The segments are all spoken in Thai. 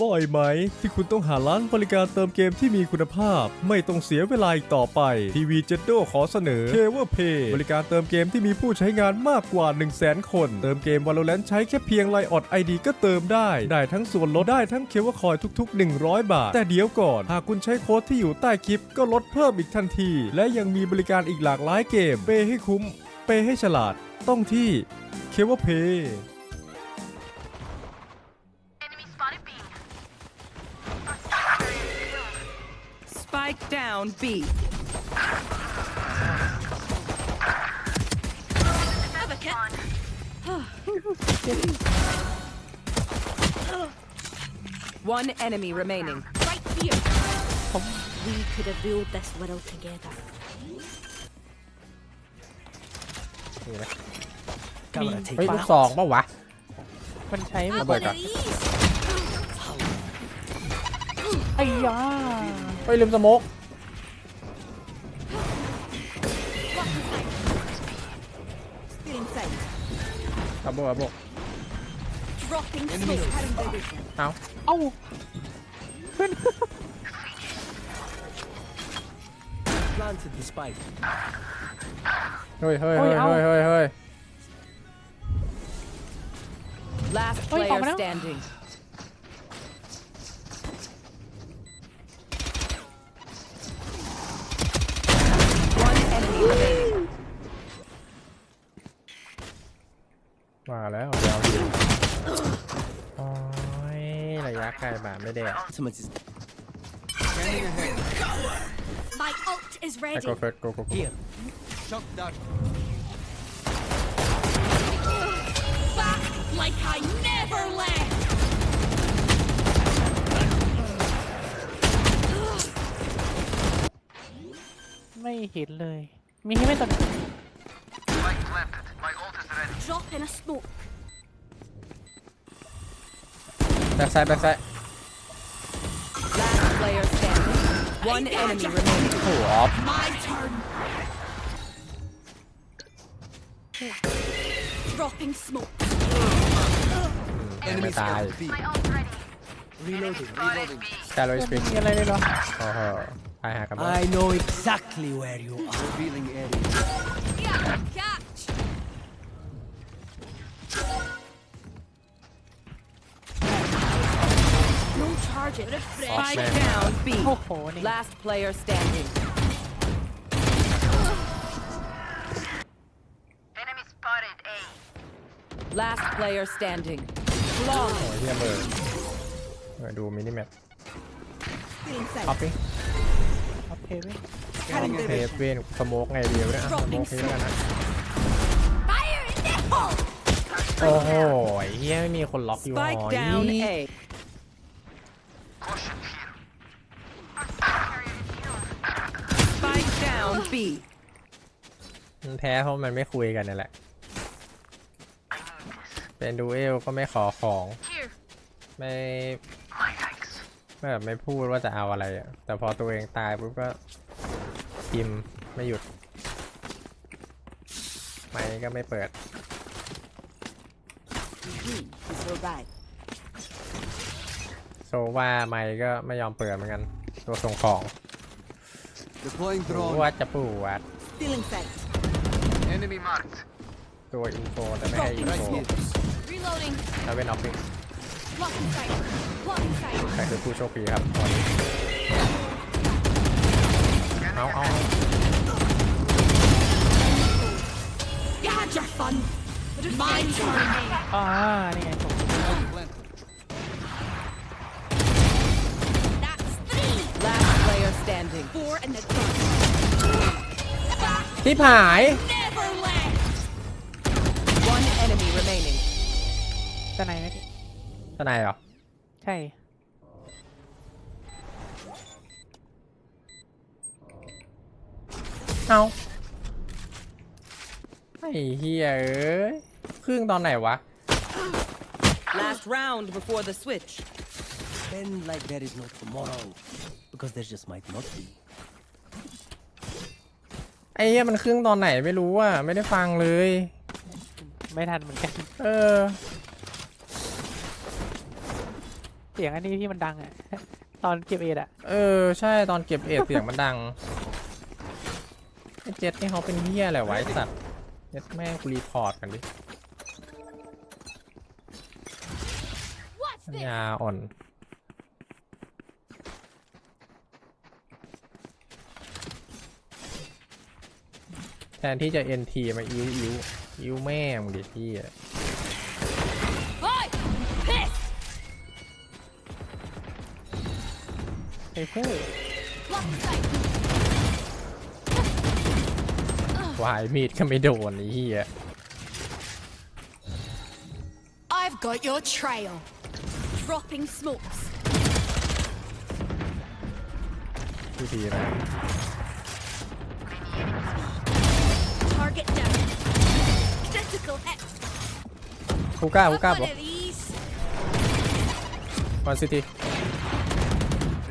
บ่อยไหม ที่คุณต้องหาร้านบริการเติมเกมที่มีคุณภาพ ไม่ต้องเสียเวลาอีกต่อไปทีวีเจ็ดโดขอเสนอ c a v e r Pay บริการเติมเกมที่มีผู้ใช้งานมากกว่า 1 0 0 0 0แคน เติมเกม Valorant ใช้แค่เพียงไลออดไอดีก็เติมได้ ได้ทั้งส่วนลดได้ทั้งเคเวอร์คอยทุก ๆ 100 บาท แต่เดี๋ยวก่อน หากคุณใช้โค้ดที่อยู่ใต้คลิปก็ลดเพิ่มอีกทันที และยังมีบริการอีกหลากหลายเกมเปให้คุ้ม เปให้ฉลาด ต้องที่ c a v e r Pay Spike down B. Have a kit. One enemy remaining. Right here. We could have built this world together. มี เฮ้ยลูกซองปะวะ มันใช้แบ ระ บ เบิดก่อน ไอ้ยา เฮ้ยลืมสโมก Still inside. ระเบิดระเบิด Dropping smoke. เอาเอ้า planted the spike. เฮ้ยเฮ้ยเฮ้ยเฮ้ยเฮ้ยเฮ้ย Last Oi, player Omino. standing. แล้วเดี๋ยวดิโอ้ยระยะไกลแบบไม่แดก Ultimate is My ult is ไอ้ ready. โกเฟิร์สโกโกโก here. Shock dart. Back like I never left. ไม่เห็นเลย มีให้ไม่ตอน Drop in a smoke. แบ็คไซด์แบ็คไซด์ Last player standing. One enemy remaining. โอ้โหออฟ My turn. Dropping smoke. ไม่ตาย B. Reloading. Reloading. แคลอรี่สปินมีอะไรเลยเหรอ โอ้โหตายหากันหมด I know exactly where you are. Revealing area. Spike man. down B. โอ้โห นี่ Last player standing. Enemy spotted A. Last player standing. โอ้ยเฮียเบอร์เออดูมินิแมป Still inside. ป๊อปปี้ โอเคไหม เทปเวนสโมกไงเดียวเนี่ยสโมกนี้แล้วกันนะ Fire in the hole. โอ้โหไอ้เฮียไม่มีคนล็อกอยู่หอ Spike down นี่ A. B. มันแพ้เพราะมันไม่คุยกันนี่แหละ เป็นดูเอลก็ไม่ขอของ Here. ไม่ไม่แบบไม่พูดว่าจะเอาอะไรอะแต่พอตัวเองตายปุ๊บก็พิมพ์ไม่หยุด ไม่ก็ไม่เปิด Survive. โซว่าไม่ก็ไม่ยอมเปิดเหมือนกัน ตัวส่งของ Deploying ป drone. วดจะปวด Still inside. Enemy marked. ตัวอินโฟแต่ไม่ให้อิน Right โฟ here. Reloading. แล้วเป็นออฟฟิศ Blocking sight. Blocking sight. ใครคือผู้โชคดีครับเอาเอา You had your fun. My turn. อ่า นี่ไงผม standing. Four in the dark. Back ที่ผาย never left. One enemy remaining. ตะไหนนะพี่ทนายเหรอ ใช่ เอาไอ้เฮียเอ้ยครึ่งตอนไหนวะ Last round before the switch. Spend like there is no tomorrow. Because there just might not be. ไอ้เหี้ยมันครึ่งตอนไหนไม่รู้อะไม่ได้ฟังเลย ไม่ทันเหมือนกัน เออ เสียงอันนี้ที่มันดังอะ ตอนเก็บเอ็ดอะ เออ ใช่ตอนเก็บเอ็ดเสียงมันดังไอ้เจ็ดนี่เขาเป็นเฮียอะไรไวะไอ้สัตว์เจ็ดแม่งกูรีพอร์ตกันดิ What's ปัญ this? ญาอ่อน แทนที่จะ NT มาอิ้วอิ้วอิ้วแม่มึงดิพี่ Oi! Piss! เซเฟอร์ Block sight! วายมีดก็ไม่โดนไอ้เหี้ย I've got your trail. Dropping smokes. พี่ทีนะ Target down. Critical hit. ฮูก้าฮู Have ก้า one บอก of these. วันซิตี้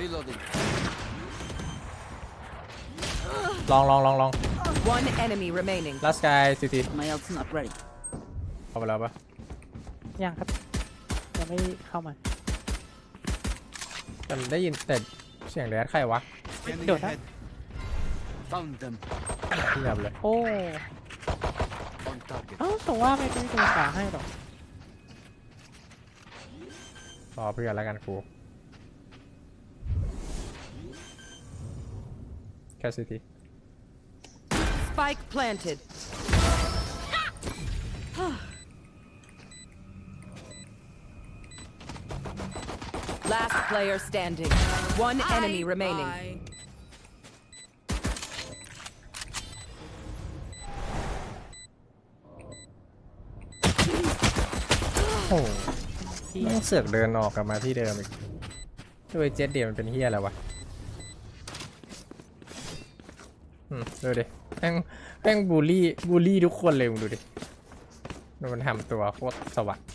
Reloading. ลองลองลองลอง One enemy remaining. ลัสกายซิตี้ My ult's not ready. เอาไปแล้วปะยังครับยังไม่เข้ามา แต่ได้ยินแต่เสียงแดดใครวะ Scanning Don't ahead. Found them. ที่ยับเลย โอ้ On target. เอ้าแต่ว่าไม่ได้ตัวขาให้หรอก รอเพื่อนแล้วกันครูแค่ซิตี้ Spike planted. Last player standing. One enemy remaining. หแม่เสือกเดินออกกลับมาที่เดิมอีกด้วยเจ็ดเดียวมันเป็นเฮียอะไรวะอืมดูดิแม่งแม่งบูลลี่บูลลี่ทุกคนเลยมึงดูดิดูมันทำตัวโคตรสวัสด์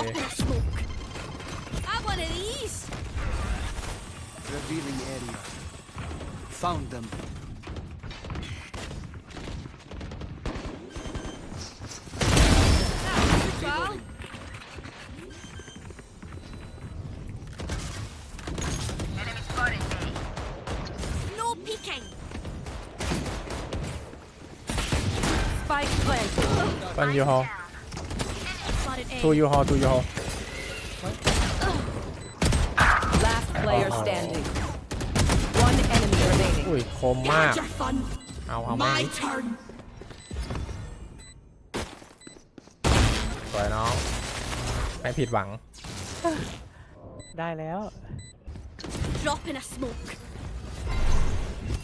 โอเค Drop in a smoke. Have one of these. Revealing area. Found them. Well, no peeking. Spike planted. ปันยู ทูยูฮอทูยูฮอ Last player standing. One enemy remaining. อุ้ยคมมาก Had your fun. เอาเอามา My turn. สวยน้อง ไม่ผิดหวัง ได้แล้ว Drop in a smoke.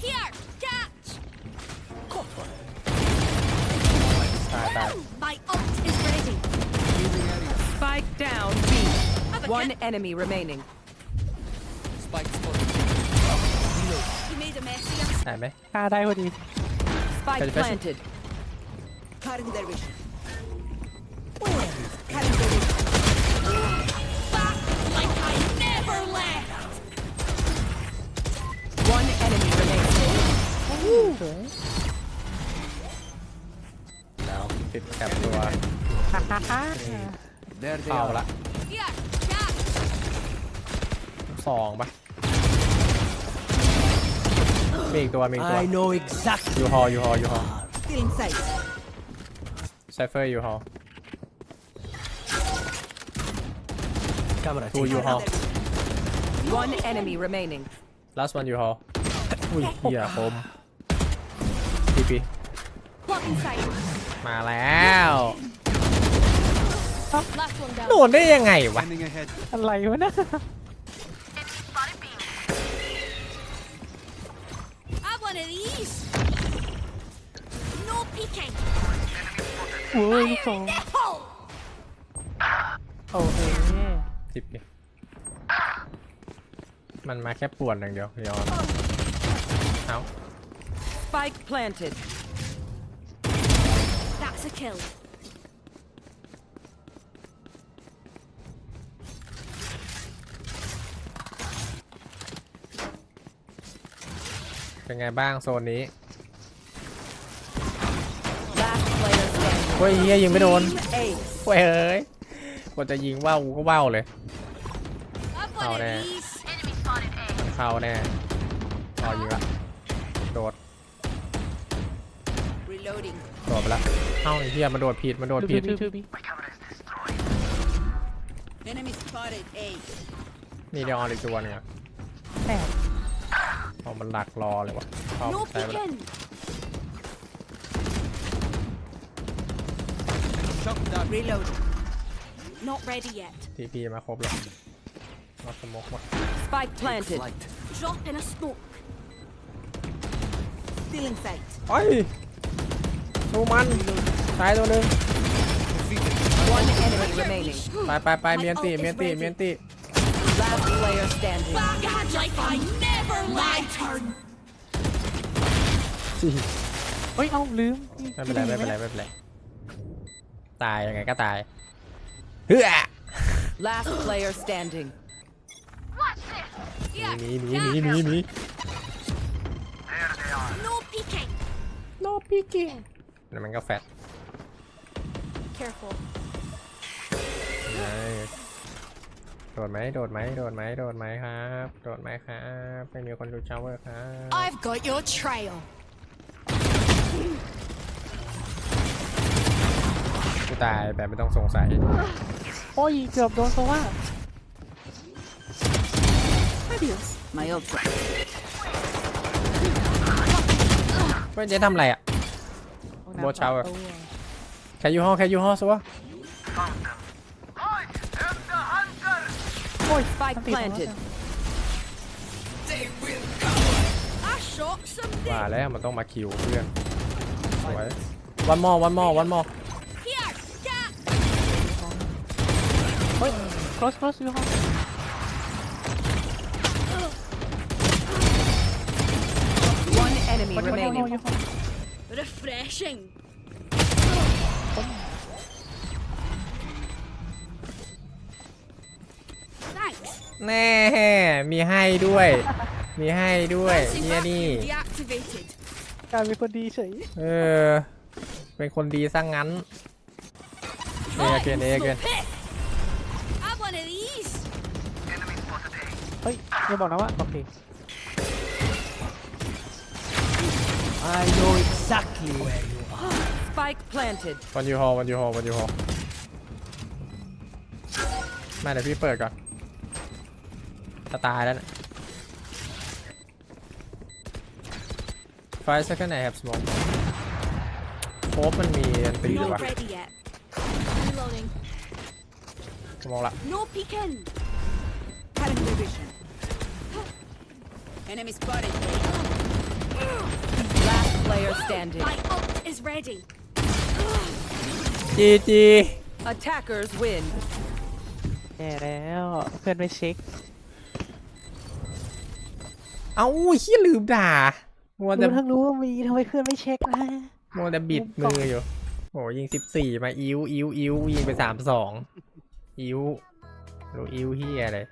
Here, catch. ตายตาย Spike down B. Have a One kit. enemy remaining. Spike spotted. You made a mess of yourself. ได้ไหม ฆ่าได้พอดี Spike Flash, flash. planted. Cutting their vision. เข้า are. ละ Here, catch. สองปะมีอีกตัวมีอีกตัว I know exactly. ยูฮอยูฮอยูฮอ Still in sight. ไซเฟอร์ยูฮอ Camera. ทูยูฮอ One enemy remaining. last one ยูฮออุ้ยเหี้ยคมพีพี Blocking sight. มาแล้ว Last one down. โดนได้ยังไงวะ Scanning ahead. อะไรวะเนะ Have one of these. No peeking. โอ้ยลูกสอง Nipple. โอเคทิปดิมันมาแค่ปวดอย่างเดียวเดียวเอา Spike planted. to kill. เป็นไงบ้างโซนนี้ Last player standing. เฮ้ยเฮียยิงไม่โดน Ace. เว้ยเอ้ยกว่าจะยิงว่าวกูก็ว่าวเลย Have Oh, one no. of these. เข้าแน่พอยิงละโดด Reloading. โดดไปละเอ้าไอ้เฮียมันโดดผิดมันโดดทูผิบีดทูทูบี Enemy spotted. A. นี่เดี๋ยวออนอีกตัวหนึงอะแม่ เอามันหลักรอเลยวะเอา No ใช้ไปละ peeking. Reloading. Not ready yet. ทีพีมาครบแล้วนอกสมกหมด Spike planted. Light. Drop in a smoke. Still in sight. เฮ้ยดูมันตายตัวหนึ่ง One enemy remaining. ไปไปไปเมียนตีเมียนตีเมียนตี Last player standing. Back like I never my turn. เฮ้ย เอาลืมไม่เป็นไรไม่เป็นไรไม่เป็นไรตายยังไงก็ตายเฮ้ย Last player standing. Yeah. หนีหนีหนีหนีหนี No peeking. โนปีกิ้งแล้วมันก็แฟต Careful. ไง โดดไหมโดดไหมโดดไหมโดดไหมครับ โดดไหมครับไม่มีคนดูชาวเวอร์ครับ I've got your trail. กูตายแบบไม่ต้องสงสัย โอ้ยเกือบโดนโซว่า Adios. My ultra. เว้ยเจ๊ทำอะไรอะห้องน้ำโบเช้าอะสองตัวแค่ยูฮอแค่ยูฮอซัว Spike ติด แล้ว planted. I shot something. ว่าแล้วมันต้องมาคิวเพื่อนสวยวันมอวันมอวันมอ Here. Cat. เฮ้ย close close อยู่ห้อง One enemy วันอยู่ห้อง remaining. อยู่ห้อง Refreshing. แน่มีให้ด้วย มีให้ด้วย Bouncing เฮีย back นี่ and deactivated. กลายเป็นคนดีเฉยเออ เป็นคนดีซะงงั้นเอเกนเอเกน Hit. Have one of these. เฮ้ยอย่าบอกนะว่าโอเค I know exactly where you are. Spike planted. วันยูฮอวันยูฮอวันยูฮอมาเดี๋ยวพี่เปิดก่อน จะตายแล้วนะไฟสักแค่ไหนครับสมองโคบมันมีอันตีหรือ Not วะ ready yet. Reloading. สมองละ No peeking. Cutting the vision. Enemy spotted. Last player standing. My ult is ready. จีจี Attackers win. แย่แล้ว เพื่อนไม่เช็ค เอ้าเฮียลืมด่า มัวแต่รู้ทั้งรู้ว่ามีทำไมเพื่อนไม่เช็คนะมัวแต่บิดมืออยู่โอ้ยิงสิบสี่มา อิ้วอิ้วอิ้วยิงไปสามสองอิ้วรู้อิ้วเฮียเลย